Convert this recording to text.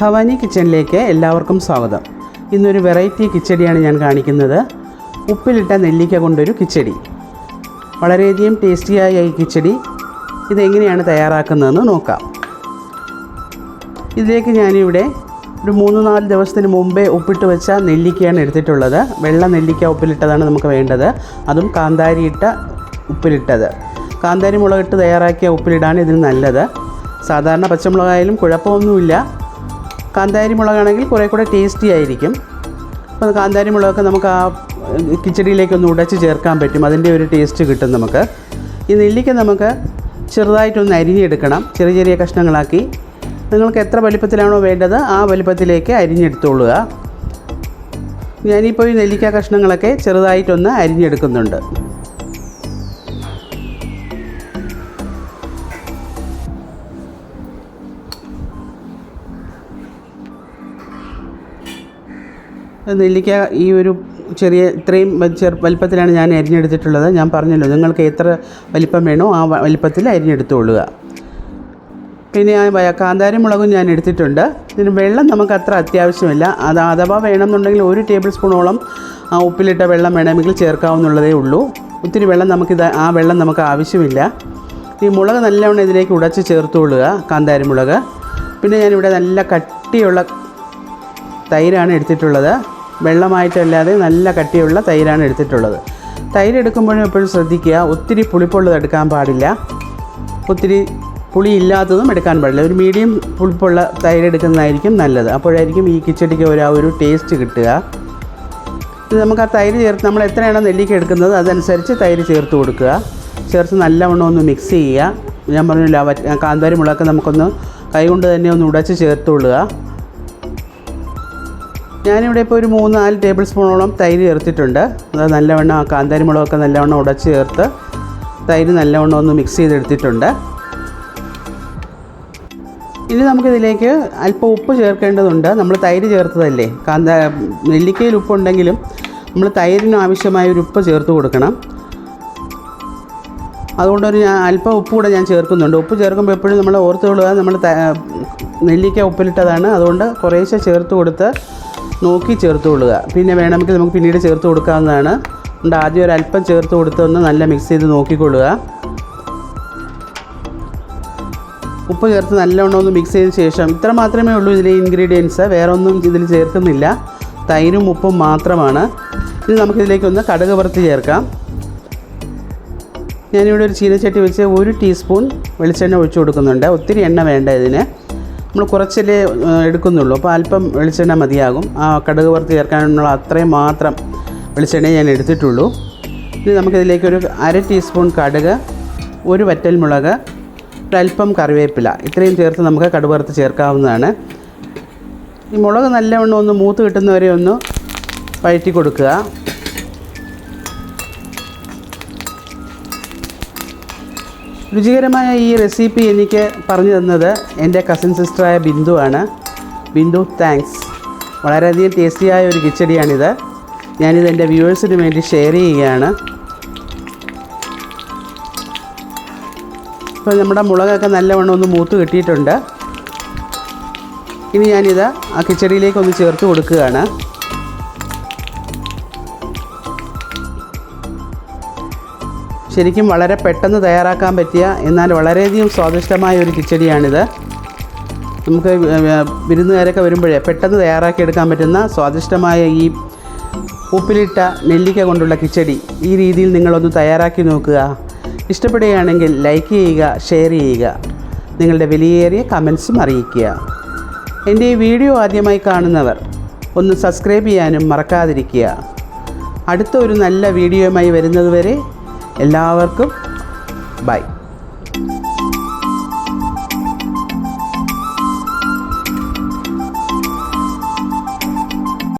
ഭവാനി കിച്ചണിലേക്ക് എല്ലാവർക്കും സ്വാഗതം. ഇന്നൊരു വെറൈറ്റി കിച്ചടിയാണ് ഞാൻ കാണിക്കുന്നത്. ഉപ്പിലിട്ട നെല്ലിക്ക കൊണ്ടൊരു കിച്ചടി. വളരെയധികം ടേസ്റ്റിയായ ഈ കിച്ചടി. ഇതെങ്ങനെയാണ് തയ്യാറാക്കുന്നതെന്ന് നോക്കാം. ഇതിലേക്ക് ഞാനിവിടെ ഒരു മൂന്ന് നാല് ദിവസത്തിന് മുമ്പേ ഉപ്പിട്ട് വെച്ച നെല്ലിക്കയാണ് എടുത്തിട്ടുള്ളത്. വെള്ള നെല്ലിക്ക ഉപ്പിലിട്ടതാണ് നമുക്ക് വേണ്ടത്. അതും കാന്താരിയിട്ട ഉപ്പിലിട്ടത്. കാന്താരി മുളകിട്ട് തയ്യാറാക്കിയ ഉപ്പിലിടാണ് ഇതിന് നല്ലത്. സാധാരണ പച്ചമുളകായാലും കുഴപ്പമൊന്നുമില്ല. കാന്താരി മുളകാണെങ്കിൽ കുറേ കൂടെ ടേസ്റ്റി ആയിരിക്കും. അപ്പോൾ കാന്താരി മുളകൊക്കെ നമുക്ക് ആ കിച്ചടിയിലേക്കൊന്ന് ഉടച്ച് ചേർക്കാൻ പറ്റും. അതിന്റെ ഒരു ടേസ്റ്റ് കിട്ടും നമുക്ക്. ഈ നെല്ലിക്ക നമുക്ക് ചെറുതായിട്ടൊന്ന് അരിഞ്ഞെടുക്കണം. ചെറിയ ചെറിയ കഷ്ണങ്ങളാക്കി. നിങ്ങൾക്ക് എത്ര വലിപ്പത്തിലാണോ വേണ്ടത് ആ വലിപ്പത്തിലേക്ക് അരിഞ്ഞെടുത്തോളുക. ഞാനിപ്പോൾ ഈ നെല്ലിക്ക കഷ്ണങ്ങളൊക്കെ ചെറുതായിട്ടൊന്ന് അരിഞ്ഞെടുക്കുന്നുണ്ട്. നെല്ലിക്ക ഈ ഒരു ചെറിയ ഇത്രയും ചെറു വലിപ്പത്തിലാണ് ഞാൻ അരിഞ്ഞെടുത്തിട്ടുള്ളത്. ഞാൻ പറഞ്ഞല്ലോ നിങ്ങൾക്ക് എത്ര വലിപ്പം വേണോ ആ വലിപ്പത്തിൽ അരിഞ്ഞെടുത്തോളുക. പിന്നെ ആ കാന്താരി മുളകും ഞാൻ എടുത്തിട്ടുണ്ട്. ഇതിന് വെള്ളം നമുക്ക് അത്ര അത്യാവശ്യമില്ല. അത് അഥവാ വേണമെന്നുണ്ടെങ്കിൽ ഒരു ടേബിൾ സ്പൂണോളം ആ ഉപ്പിലിട്ട വെള്ളം വേണമെങ്കിൽ ചേർക്കാവുന്നുള്ളതേ ഉള്ളൂ. ഒത്തിരി വെള്ളം നമുക്കിത് ആ വെള്ളം നമുക്ക് ആവശ്യമില്ല. ഈ മുളക് നല്ലവണ്ണം ഇതിലേക്ക് ഉടച്ച് ചേർത്തുകൊള്ളുക കാന്താരി മുളക്. പിന്നെ ഞാനിവിടെ നല്ല കട്ടിയുള്ള തൈരാണ് എടുത്തിട്ടുള്ളത്. വെള്ളമായിട്ടല്ലാതെ നല്ല കട്ടിയുള്ള തൈരാണ് എടുത്തിട്ടുള്ളത്. തൈര് എടുക്കുമ്പോഴും എപ്പോഴും ശ്രദ്ധിക്കുക. ഒത്തിരി പുളിപ്പുള്ളത് എടുക്കാൻ പാടില്ല. ഒത്തിരി പുളി ഇല്ലാത്തതും എടുക്കാൻ പാടില്ല. ഒരു മീഡിയം പുളിപ്പുള്ള തൈര് എടുക്കുന്നതായിരിക്കും നല്ലത്. അപ്പോഴായിരിക്കും ഈ കിച്ചടിക്ക് ഒരു ആ ഒരു ടേസ്റ്റ് കിട്ടുക. ഇത് നമുക്ക് ആ തൈര് ചേർത്ത് നമ്മൾ എത്രയാണോ നെല്ലിക്ക എടുക്കുന്നത് അതനുസരിച്ച് തൈര് ചേർത്ത് കൊടുക്കുക. ചേർത്ത് നല്ലവണ്ണം ഒന്ന് മിക്സ് ചെയ്യുക. ഞാൻ പറഞ്ഞില്ല കാന്താരി മുളകൊക്കെ നമുക്കൊന്ന് കൈകൊണ്ട് തന്നെ ഒന്ന് ഉടച്ച് ചേർത്തുകൊള്ളുക ഞാനിവിടെ ഇപ്പോൾ ഒരു മൂന്ന് നാല് ടേബിൾ സ്പൂണോളം തൈര് ചേർത്തിട്ടുണ്ട്. അത് നല്ലവണ്ണം ആ കാന്താരി മുളകൊക്കെ നല്ലവണ്ണം ഉടച്ച് ചേർത്ത് തൈര് നല്ലവണ്ണം ഒന്ന് മിക്സ് ചെയ്തെടുത്തിട്ടുണ്ട്. ഇനി നമുക്കിതിലേക്ക് അല്പം ഉപ്പ് ചേർക്കേണ്ടതുണ്ട്. നമ്മൾ തൈര് ചേർത്തതല്ലേ? കാന്ത നെല്ലിക്കയിൽ ഉപ്പുണ്ടെങ്കിലും നമ്മൾ തൈരിന് ആവശ്യമായ ഒരു ഉപ്പ് ചേർത്ത് കൊടുക്കണം. അതുകൊണ്ടൊരു ഞാൻ അല്പം ഉപ്പ് കൂടെ ഞാൻ ചേർക്കുന്നുണ്ട്. ഉപ്പ് ചേർക്കുമ്പോൾ എപ്പോഴും നമ്മൾ ഓർത്തുകൊള്ളുക നമ്മൾ നെല്ലിക്ക ഉപ്പിലിട്ടതാണ്. അതുകൊണ്ട് കുറേശ്ശെ ചേർത്ത് കൊടുത്ത് നോക്കി ചേർത്ത് കൊള്ളുക. പിന്നെ വേണമെങ്കിൽ നമുക്ക് പിന്നീട് ചേർത്ത് കൊടുക്കാവുന്നതാണ്. അതുകൊണ്ട് ആദ്യം ഒരു അല്പം ചേർത്ത് കൊടുത്തൊന്ന് നല്ല മിക്സ് ചെയ്ത് നോക്കിക്കൊള്ളുക ഉപ്പ് ചേർത്ത് നല്ലവണ്ണം ഒന്ന് മിക്സ് ചെയ്ത ശേഷം ഇത്ര മാത്രമേ ഉള്ളൂ ഇതിലെ ഇൻഗ്രീഡിയൻസ് വേറെ ഒന്നും ഇതിൽ ചേർക്കുന്നില്ല. തൈരും ഉപ്പും മാത്രമാണ്. ഇനി നമുക്കിതിലേക്കൊന്ന് കടുക് വറുത്ത് ചേർക്കാം. ഞാനിവിടെ ഒരു ചീനച്ചട്ടി വെച്ച് ഒരു ടീസ്പൂൺ വെളിച്ചെണ്ണ ഒഴിച്ചു കൊടുക്കുന്നുണ്ട്. ഒത്തിരി എണ്ണ വേണ്ട ഇതിന്. നമ്മൾ കുറച്ചല്ലേ എടുക്കുന്നുള്ളൂ. അപ്പോൾ അല്പം വെളിച്ചെണ്ണ മതിയാകും. ആ കടുക് വറുത്ത് ചേർക്കാനുള്ള അത്രയും മാത്രം വെളിച്ചെണ്ണ ഞാൻ എടുത്തിട്ടുള്ളൂ. ഇനി നമുക്കിതിലേക്ക് ഒരു അര ടീസ്പൂൺ കടുക് ഒരു വറ്റൽ മുളക് ഒരല്പം കറിവേപ്പില. ഇത്രയും ചേർത്ത് നമുക്ക് കടുക് വറുത്ത് ചേർക്കാവുന്നതാണ്. ഈ മുളക് നല്ലവണ്ണം ഒന്ന് മൂത്ത് കിട്ടുന്നവരെ ഒന്ന് വഴറ്റി കൊടുക്കുക. രുചികരമായ ഈ റെസിപ്പി എനിക്ക് പറഞ്ഞു തന്നത് എന്റെ കസിൻ സിസ്റ്ററായ ബിന്ദു ആണ്. ബിന്ദു താങ്ക്സ് വളരെയധികം ടേസ്റ്റിയായ ഒരു കിച്ചടിയാണിത്. ഞാനിത് എന്റെ വ്യൂവേഴ്സിന് വേണ്ടി ഷെയർ ചെയ്യുകയാണ്. ഇപ്പോൾ നമ്മുടെ മുളകൊക്കെ നല്ലവണ്ണം ഒന്ന് മൂത്ത് കിട്ടിയിട്ടുണ്ട്. ഇനി ഞാനിത് ആ കിച്ചടിയിലേക്ക് ഒന്ന് ചേർത്ത് കൊടുക്കുകയാണ്. ശരിക്കും വളരെ പെട്ടെന്ന് തയ്യാറാക്കാൻ പറ്റിയ എന്നാൽ വളരെയധികം സ്വാദിഷ്ടമായ ഒരു കിച്ചടിയാണിത്. നമുക്ക് വിരുന്നുകാരൊക്കെ വരുമ്പോഴേ പെട്ടെന്ന് തയ്യാറാക്കിയെടുക്കാൻ പറ്റുന്ന സ്വാദിഷ്ടമായ ഈ ഉപ്പിലിട്ട നെല്ലിക്ക കൊണ്ടുള്ള കിച്ചടി ഈ രീതിയിൽ നിങ്ങളൊന്ന് തയ്യാറാക്കി നോക്കുക. ഇഷ്ടപ്പെടുകയാണെങ്കിൽ ലൈക്ക് ചെയ്യുക ഷെയർ ചെയ്യുക. നിങ്ങളുടെ വിലയേറിയ കമൻസും അറിയിക്കുക. എന്റെ ഈ വീഡിയോ ആദ്യമായി കാണുന്നവർ ഒന്ന് സബ്സ്ക്രൈബ് ചെയ്യാനും മറക്കാതിരിക്കുക. അടുത്ത ഒരു നല്ല വീഡിയോയുമായി വരുന്നതുവരെ എല്ലാവർക്കും ബൈ.